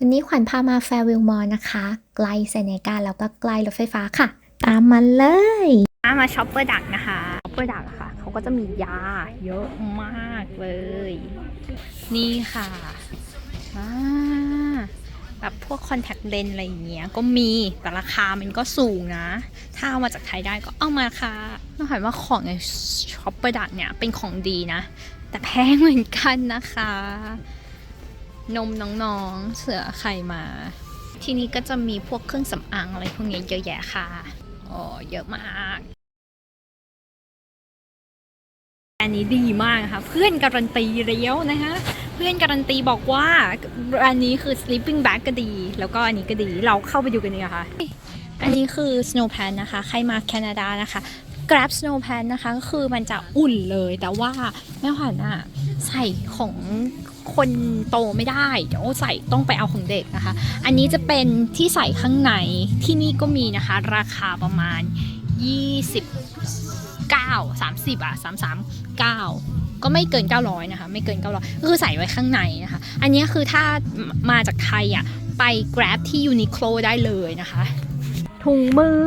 วันนี้ขวัญพามาแฟร์วิลมอลนะคะ ใกล้เซเนกาแล้วก็ใกล้รถไฟฟ้าค่ะ ตามมาเลยมาช็อปเปอร์ดักนะคะช็อปเปอร์ดักค่ะ เขาก็จะมียาเยอะมากเลย นี่ค่ะอ่าแบบพวกคอนแทคเลนส์อะไรอย่างเงี้ยก็มีแต่ราคามันก็สูงนะ ถ้าเอามาจากไทยได้ก็เอามาค่ะต้องถามว่าของในช็อปเปอร์ดักเนี่ยเป็นของดีนะ แต่แพงเหมือนกันนะคะ นมน้องๆ เสือไข่มา ที่นี่ก็จะมีพวกเครื่องสำอางอะไรพวกนี้เยอะแยะค่ะโอ้เยอะมาก อันนี้ดีมากนะคะเพื่อนการันตีแล้วนะคะ เพื่อนการันตีบอกว่าอันนี้คือ sleeping bag ก็ดี แล้วก็อันนี้ก็ดีเราเข้าไปดูกันดีกว่าค่ะ อันนี้คือ snow pan นะคะ ใครมาแคนาดานะคะ grab snow pan นะคะก็คือมันจะอุ่นเลยแต่ว่าแม่ขวัญอะใส่ของ คนโตไม่ได้ เดี๋ยวใส่ต้องไปเอาของเด็กนะคะ อันนี้จะเป็นที่ใส่ข้างในที่นี่ก็มีนะคะ ราคาประมาณ 29 30อะ339ก็ไม่เกิน 900 นะคะ ไม่เกิน 900 ก็คือใส่ไว้ข้างในนะคะ อันนี้คือถ้ามาจากไทยอะไป grab ที่ Uniqlo ได้เลยนะคะ ถุงมือ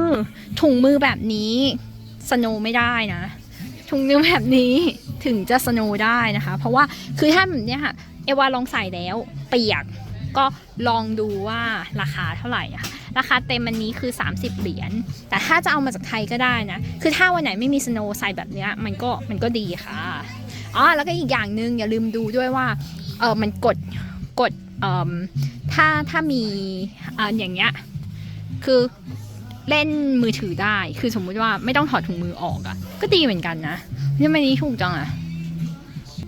ถุงมือแบบนี้สโนไม่ได้นะ ถุงมือแบบนี้ถึงจะสโนได้นะคะ เพราะว่าคือถ้าแบบเนี้ยค่ะ เอวาลองใส่แล้วเปียกก็ลองดูว่าราคาเท่าไหร่นะคะราคาเต็มอันนี้คือ 30 เหรียญแต่ถ้าจะเอามาจากไทยก็ได้นะ คือถ้าวันไหนไม่มีสโนว์ใส่แบบเนี้ยมันก็มันก็ดีค่ะอ๋อแล้วก็อีกอย่างหนึ่งอย่าลืมดูด้วยว่าเออมันกดกดเอ่มถ้าถ้ามีอ่าอย่างเงี้ยคือเล่นมือถือได้ คือสมมุติว่าไม่ต้องถอดถุงมือออกอะ่ะ ก็ดีเหมือนกันนะนี่มันนี้ถูกจังอะ่ะ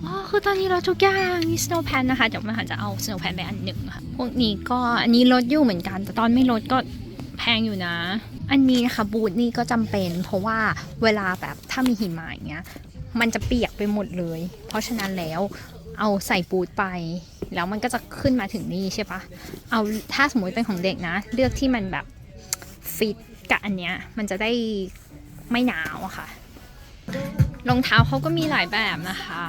อ๋อคือตอนนี้เราทุกอย่างมี snow pan นะคะ เดี๋ยวมันอาจะเอา snow pan ไปอันหนึ่งค่ะ พวกนี้ก็อันนี้ลดอยู่เหมือนกัน แต่ตอนไม่ลดก็แพงอยู่นะ อันนี้นะคะบูทนี่ก็จำเป็น เพราะว่าเวลาแบบถ้ามีหิมะอย่างเงี้ย มันจะเปียกไปหมดเลย เพราะฉะนั้นแล้วเอาใส่บูทไป แล้วมันก็จะขึ้นมาถึงนี่ใช่ปะเอาถ้าสมมติเป็นของเด็กนะ เลือกที่มันแบบฟิตกับอันเนี้ยมันจะได้ไม่หนาวอะค่ะรองเท้าเขาก็มีหลายแบบนะคะ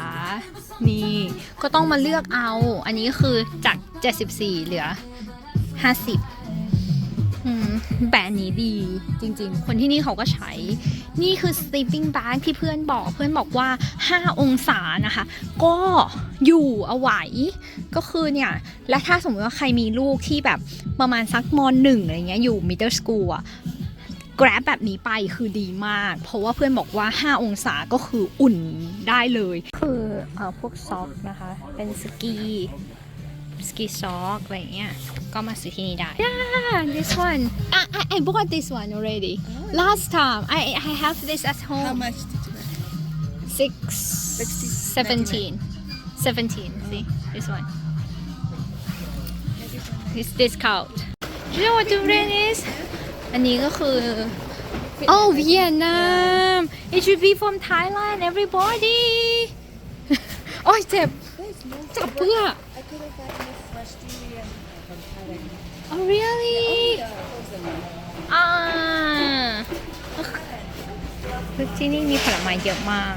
นี่ก็ต้องมาเลือกเอา อันนี้คือจาก 74 เหลือ 50อืมแบรนด์นี้ดีจริงๆ คนที่นี่เขาก็ใช้ นี่คือ sleeping bag ที่เพื่อนบอกเพื่อนบอกว่า 5 องศานะคะ ก็อยู่เอาไหวก็คือเนี่ย และถ้าสมมติว่าใครมีลูกที่แบบประมาณสักมอนหนึ่งอะไรเงี้ยอยู่ middle school อะ grab แบบนี้ไปคือดีมาก เพราะว่าเพื่อนบอกว่า 5 องศาก็คืออุ่นได้เลย คือเอ่อพวกซ็อกนะคะ เป็นสกีสกีซ็อกอะไรเงี้ยก็มาซื้อที่นี่ได้ yeah this one I I I bought this one already last time I I have this at How home much did you buy? six Sixty- seventeen seventeen see this one this discount Do you know what durian is อันนี้ก็คือ Oh Vietnam it should be from Thailand everybody โอ้ยเจ็บ There's no จับเพื่อ I could have gotten a fresh durian from Thailand. Oh really Yeah, frozen. อ่าคือที่นี่มีผลไม้เยอะมาก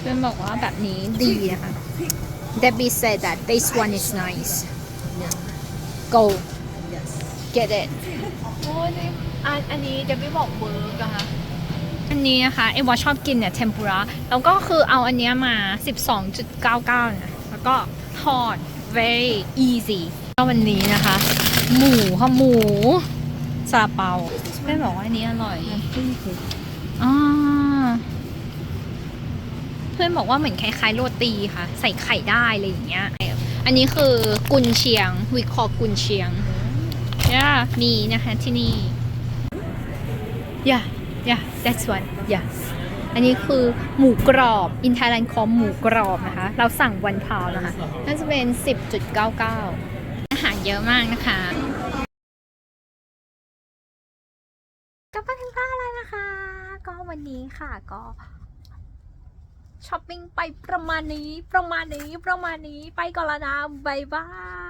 เพื่อนบอกว่าแบบนี้ดีนะคะ Debbie said that this one is nice go Yes. get it โอ้ยอันอันนี้เดบี้บอกเวิร์กอะค่ะอันนี้นะคะเอวาชอบกินเนี่ยเทมปุระแล้วก็คือเอาอันเนี้ยมา 12.99นะแล้วก็ทอด very easy ก็วันนี้นะคะ หมูค่ะหมูซาลาเปาเพื่อนบอกว่าอันนี้อร่อยอ่าเพื่อนบอกว่าเหมือนคล้ายๆโรตีค่ะ ใส่ไข่ได้อะไรอย่างเงี้ย อันนี้คือกุนเชียงวิคอกุนเชียง ย่ามีนะคะที่นี่ yeah yeah that's one yeah อันนี้คือหมูกรอบ in Thailand คอมหมูกรอบนะคะ เราสั่งวันพาวนะคะ น่าจะเป็น 10.99 อาหารเยอะมากนะคะกลับมาถึงบ้านแล้วนะคะ ก็วันนี้ค่ะก็ช้อปปิ้งไปประมาณนี้ประมาณนี้ประมาณนี้ไปก่อนแล้วนะบายบาย